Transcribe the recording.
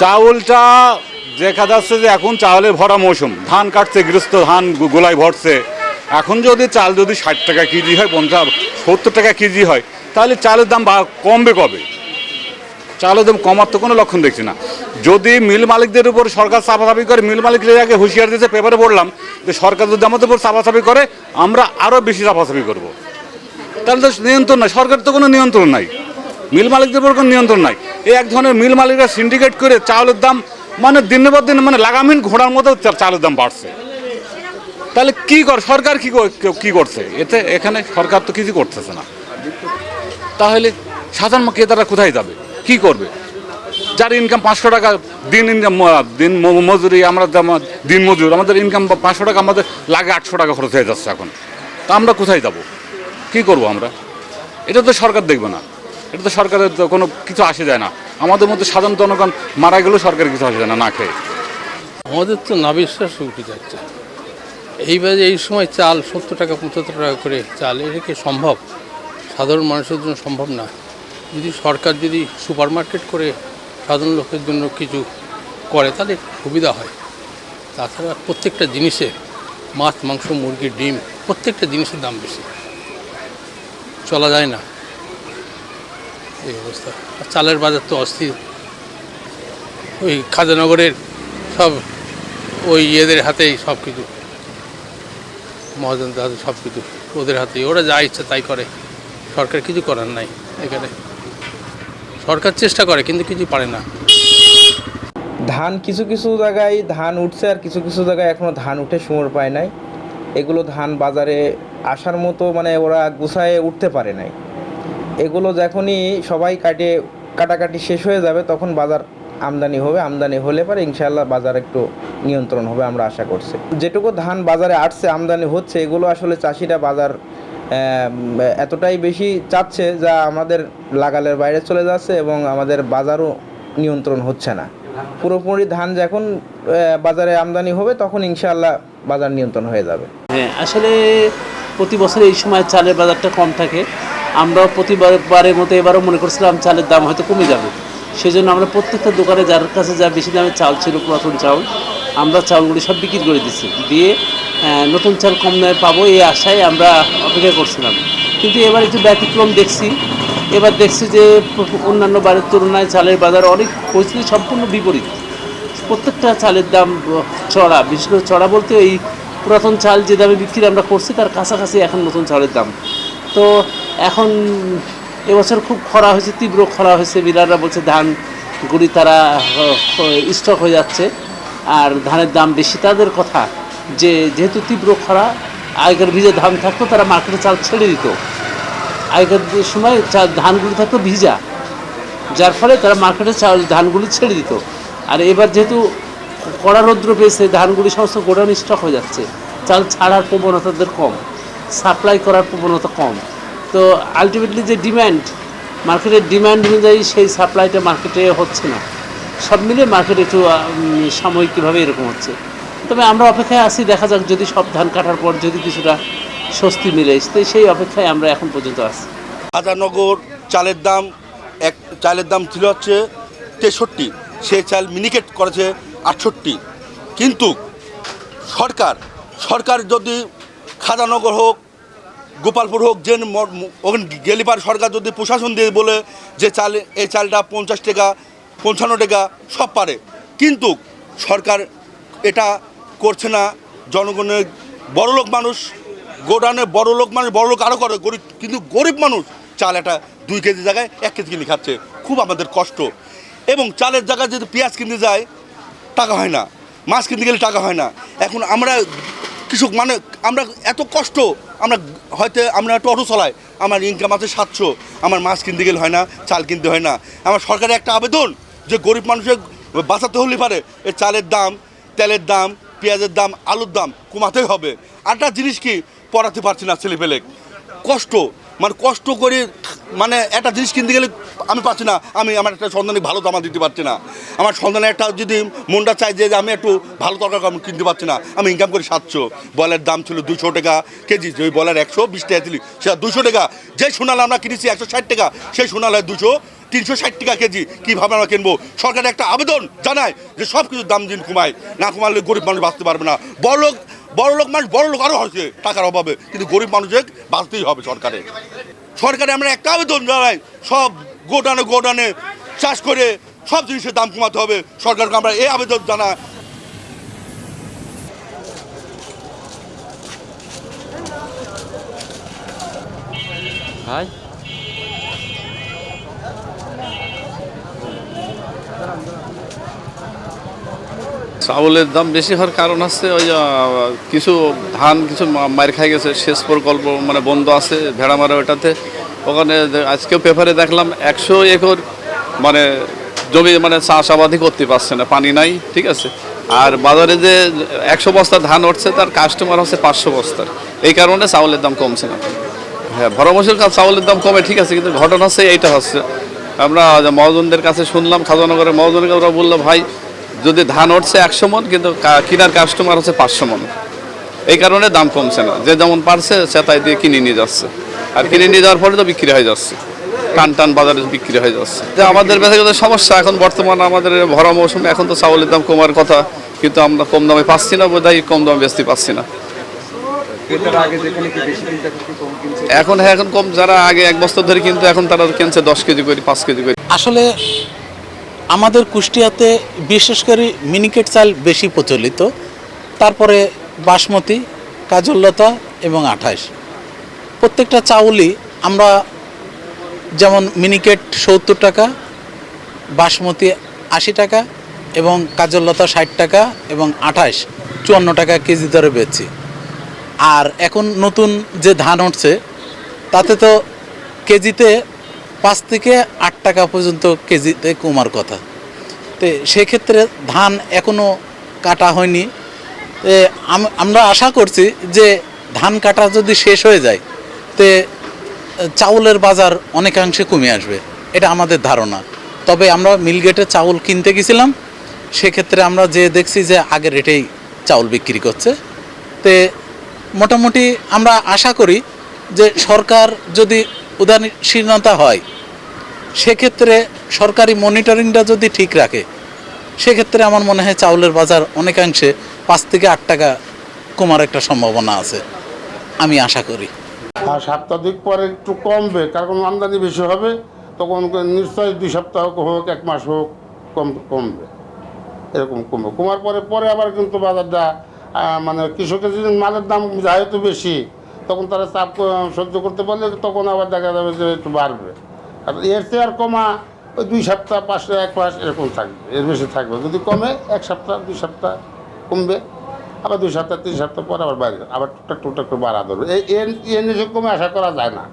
চাউলটা দেখা যাচ্ছে যে এখন চাউলের ভরা মৌসুম। ধান কাটছে, গৃহস্থ ধান গোলায় ভরছে। এখন যদি চাল যদি ষাট টাকা কেজি হয়, পঞ্চাশ, সত্তর টাকা কেজি হয়, তাহলে চালের দাম কমবে কবে? চালের দাম কমার তো কোনো লক্ষণ দেখছি না। যদি মিল মালিকদের উপর সরকার চাপাচাপি করে, মিল মালিকদের আগে হুঁশিয়ার দিয়েছে, পেপারে পড়লাম যে সরকার যদি আমাদের উপর চাপাচাপি করে, আমরা আরও বেশি চাপাচাপি করব। তাহলে তো নিয়ন্ত্রণ নাই সরকার তো কোনো নিয়ন্ত্রণ নাই। মিল মালিকদের উপর কোনো নিয়ন্ত্রণ নাই। এই এক ধরনের মিল মালিকরা সিন্ডিকেট করে চাউলের দাম মানে দিনের পর দিন মানে লাগামহীন ঘোড়ার মতো চা- চালের দাম বাড়ছে। তাহলে কি কর সরকার কি কি করছে? এতে এখানে সরকার তো কিছু করতেছে না। তাহলে সাধারণ ক্রেতারা কোথায় যাবে? কি করবে? যার ইনকাম পাঁচশো টাকা, দিন ইনকাম দিন মজুরি আমরা দিন মজুর, আমাদের ইনকাম পাঁচশো টাকা আমাদের লাগে আটশো টাকা খরচ হয়ে যাচ্ছে এখন। তা আমরা কোথায় যাব? কি করব আমরা? এটা তো সরকার দেখবে না। এটা তো সরকারের তো কোনো কিছু আসে যায় না। আমাদের মধ্যে সাধারণ জনগণ মারা গেলেও সরকারের কিছু আসে যায় না না খেয়ে। আমাদের তো নাবিশ্বাস উঠে যাচ্ছে। এইবারে এই সময় চাল সত্তর টাকা, পঁচাত্তর টাকা করে চাল, এটা কি সম্ভব? সাধারণ মানুষের জন্য সম্ভব না। যদি সরকার যদি সুপার মার্কেট করে সাধারণ লোকের জন্য কিছু করে, তাহলে সুবিধা হয়। তাছাড়া প্রত্যেকটা জিনিসে মাছ, মাংস, মুরগি, ডিম, প্রত্যেকটা জিনিসের দাম বেশি। চলা যায় না। এই অবস্থা। চালের বাজার তো অস্থির। ওই খাজানগরের সব ওই ইয়েদের হাতেই সব কিছু। মহাজনদের হাতে সব কিছু। ওদের হাতেই। ওরা যা ইচ্ছা তাই করে। সরকার কিছু করার নাই এখানে। সরকার চেষ্টা করে, কিন্তু কিছু পারে না। ধান কিছু কিছু জায়গায় ধান উঠছে আর কিছু কিছু জায়গায় এখনও ধান উঠে সুমর পায় নাই। এগুলো ধান বাজারে আসার মতো মানে ওরা গুছায় উঠতে পারে নাই। এগুলো যখনই সবাই কাটে, কাটাকাটি শেষ হয়ে যাবে, তখন বাজার আমদানি হবে, আমদানি হলে পরে ইনশাল্লাহ বাজার একটু নিয়ন্ত্রণ হবে আমরা আশা করছি। যেটুকু ধান বাজারে আসছে, আমদানি হচ্ছে, এগুলো আসলে চাষিরা বাজার এতটাই বেশি চাচ্ছে যা আমাদের লাগালের বাইরে চলে যাচ্ছে এবং আমাদের বাজারও নিয়ন্ত্রণ হচ্ছে না। পুরোপুরি ধান যখন বাজারে আমদানি হবে, তখন ইনশাআল্লাহ বাজার নিয়ন্ত্রণ হয়ে যাবে। হ্যাঁ আসলে প্রতি বছর এই সময় চালের বাজারটা কম থাকে। আমরাও প্রতিবারের মতো এবারও মনে করছিলাম চালের দাম হয়তো কমে যাবে। সেই জন্য আমরা প্রত্যেকটা দোকানে যার কাছে যা বেশি দামে চাল ছিল, পুরাতন চাউল আমরা চাউলগুলি সব বিক্রি করে দিচ্ছি দিয়ে নতুন চাল কম দামে পাবো এই আশায় আমরা অপেক্ষা করছিলাম। কিন্তু এবার একটু ব্যতিক্রম দেখছি। এবার দেখছি যে অন্যান্য বারের তুলনায় চালের বাজার অনেক পরিস্থিতি সম্পূর্ণ বিপরীত। প্রত্যেকটা চালের দাম চড়া, বিশেষ করে চড়া বলতে এই পুরাতন চাল যে দামে বিক্রি আমরা করছি, তার কাছাকাছি এখন নতুন চালের দাম। তো এখন এবছর খুব খরা হয়েছে, তীব্র খরা হয়েছে। বিরাটরা বলছে ধান গুড়ি তারা স্টক হয়ে যাচ্ছে। আর ধানের দাম বেশি, তাদের কথা যে যেহেতু তীব্র খরা আগের ভিজে ধান থাকতো, তারা মার্কেটে চাল ছেড়ে দিত। আগেকার সময় চাল ধানগুলি থাকতো ভিজা। যার ফলে তারা মার্কেটে চাল ধানগুলি ছেড়ে দিত। আর এবার যেহেতু কড়া রৌদ্র পেয়েছে ধানগুলি সমস্ত গোডাউন স্টক হয়ে যাচ্ছে। চাল ছাড়ার প্রবণতাদের কম। সাপ্লাই করার প্রবণতা কম। তো আলটিমেটলি যে ডিম্যান্ড মার্কেটের ডিম্যান্ড অনুযায়ী সেই সাপ্লাইটা মার্কেটে হচ্ছে না। সব মিলে মার্কেট একটু সাময়িকভাবে এরকম হচ্ছে। তবে আমরা অপেক্ষায় আছি, দেখা যাক যদি সব ধান কাটার পর যদি কিছুটা স্বস্তি মিলে। সেই অপেক্ষায় আমরা এখন পর্যন্ত আছি। হাজারনগর চালের দাম এক, চালের দাম ছিল হচ্ছে তেষট্টি, সে চাল মিনিকেট করেছে আটষট্টি। কিন্তু সরকার সরকার যদি খাজানগর হোক গোপালপুর হোক, যে ওখানে গেলে পার সরকার যদি প্রশাসন দিয়ে বলে যে চাল, এই চালটা পঞ্চাশ টাকা, পঞ্চান্ন টাকা, সব পারে। কিন্তু সরকার এটা করছে না জনগণের বড়লোক মানুষ, গোডাউনে বড় লোক মানুষ, বড় লোক আরও করে, গরিব, কিন্তু গরিব মানুষ চাল একটা দুই কেজি জায়গায়, এক কেজি কিনে খাচ্ছে। খুব আমাদের কষ্ট। এবং চালের জায়গায় যদি পেঁয়াজ কিনতে যায়, টাকা হয় না। মাছ কিনতে গেলে টাকা হয় না। এখন আমরা কৃষক মানে আমরা এত কষ্ট, আমরা হয়তো আমরা একটা অটো চলাই, আমার ইনকাম আছে সাতশো, আমার মাছ কিনতে গেলে হয় না, চাল কিনতে হয় না। আমার সরকারের একটা আবেদন যে গরিব মানুষের বাঁচাতে হলে পারে এই চালের দাম, তেলের দাম, পেঁয়াজের দাম, আলুর দাম কমাতেই হবে। আরটা জিনিস কি, পড়াতে পারছি না ছেলেপেলে কষ্ট মানে কষ্ট করে মানে একটা জিনিস কিনতে গেলে আমি পাচ্ছি না। আমি আমার একটা সন্তানকে ভালো দামা দিতে পারছি না। আমার সন্তানের একটা যদি মনটা চাই যে আমি একটু ভালো তরকারি আমি কিনতে পারছি না, আমি ইনকাম করি সাতশো। বলের দাম ছিল দুশো টাকা কেজি ওই বলের একশো বিশ টাকা দিলি সেটা দুশো টাকা। যে সোনাল আমরা কিনেছি একশো ষাট টাকা, সেই সোনাল হয় দুশো তিনশো ষাট টাকা কেজি। কীভাবে আমরা কিনবো? সরকার একটা আবেদন জানায় যে সব কিছু দাম দিন কমায়। না কমালে গরিব মানুষ বাঁচতে পারবে না। বড় বড় লোক মানুষ, বড় লোক আরও হয়েছে টাকার অভাবে। কিন্তু গরিব মানুষের বাঁচতেই হবে সরকারে। সরকারে আমরা একটা আবেদন জানাই, সব গোডানে গোডানে চাষ করে সব জিনিসের দাম কমাতে হবে। সরকারকে আমরা এই আবেদন জানাই। ভাই? চাউলের দাম বেশি হওয়ার কারণ হচ্ছে ওই কিছু ধান কিছু মার খাই গেছে, সেচ প্রকল্প মানে বন্ধ আছে ভেড়ামারা ওটাতে। ওখানে আজকেও পেপারে দেখলাম একশো একর মানে জমি মানে চাষাবাদই করতে পারছে না, পানি নাই, ঠিক আছে। আর বাজারে যে একশো বস্তা ধান উঠছে, তার কাস্টমার হচ্ছে পাঁচশো বস্তার। এই কারণে চাউলের দাম কমছে না। হ্যাঁ ভরা মাসের চাউলের দাম কমে, ঠিক আছে, কিন্তু ঘটনা হচ্ছে এইটা হচ্ছে। আমরা মহাজনদের কাছে শুনলাম, খাজানগরের মহাজনকে ওরা বলল, ভাই যদি ধান উঠছে একশো মন কিন্তু কেনার কাস্টমার হচ্ছে পাঁচশো মন। এই কারণে দাম কমছে না। যে যেমন পারছে সে তাই দিয়ে কিনে নিয়ে যাচ্ছে। আর কিনে নিয়ে যাওয়ার পরে তো বিক্রি হয়ে যাচ্ছে। টান টান বাজারে বিক্রি হয়ে যাচ্ছে। যে আমাদের ব্যক্তিগত সমস্যা এখন বর্তমানে আমাদের ভরা মৌসুমে এখন তো চাউলের দাম কমার কথা কিন্তু আমরা কম দামে পাচ্ছি না বোধহয় কম দামে বেচতে পাচ্ছি না। এখন হ্যাঁ এখন কম যারা আগে এক বছর ধরে কিন্তু এখন তারা কিনছে দশ কেজি করে পাঁচ কেজি করে। আসলে আমাদের কুষ্টিয়াতে বিশেষ করে মিনিকেট চাল বেশি প্রচলিত। তারপরে বাসমতি কাজললতা এবং আঠাশ। প্রত্যেকটা চাউলই আমরা যেমন মিনিকেট সত্তর টাকা, বাসমতি আশি টাকা এবং কাজললতা ষাট টাকা এবং আঠাশ চুয়ান্ন টাকা কেজি দরে বেচছি আর এখন নতুন যে ধান উঠছে, তাতে তো কেজিতে পাঁচ থেকে আট টাকা পর্যন্ত কেজিতে কমার কথা। তো সেক্ষেত্রে ধান এখনও কাটা হয়নি। আমরা আশা করছি যে ধান কাটা যদি শেষ হয়ে যায়, তে চাউলের বাজার অনেকাংশে কমে আসবে। এটা আমাদের ধারণা। তবে আমরা মিলগেটে চাউল কিনতে গেছিলাম। সেক্ষেত্রে আমরা যে দেখছি যে আগের রেটেই চাউল বিক্রি করছে। তে, মোটামুটি আমরা আশা করি যে সরকার যদি উদাসীনতা হয়, সেক্ষেত্রে সরকারি মনিটরিংটা যদি ঠিক রাখে, সেক্ষেত্রে আমার মনে হয় চাউলের বাজার অনেকাংশে পাঁচ থেকে আট টাকা কমার একটা সম্ভাবনা আছে, আমি আশা করি। আর সপ্তাহিক পরে একটু কমবে কারণ আমদানি বেশি হবে, তখন নিশ্চয়ই দুই সপ্তাহ হোক, এক মাস হোক, কম, কমবে, এরকম কমবে। কমার পরে পরে আবার কিন্তু বাজারটা মানে কৃষকের মালের দাম যেহেতু বেশি তখন তারা চাপ সহ্য করতে পারলে তখন আবার দেখা যাবে যে একটু বাড়বে। আর এর চেয়ে আর কমা ওই দুই সপ্তাহ পাঁচটা এক মাস এরকম থাকবে, এর বেশি থাকবে। যদি কমে, এক সপ্তাহ, দুই সপ্তাহ কমবে, আবার দুই সপ্তাহ, তিন সপ্তাহ পর আবার বাড়বে, আবার টুকটাক টুকটাক করে বাড়া ধরবে। এই এর নিচে কমে আশা করা যায় না।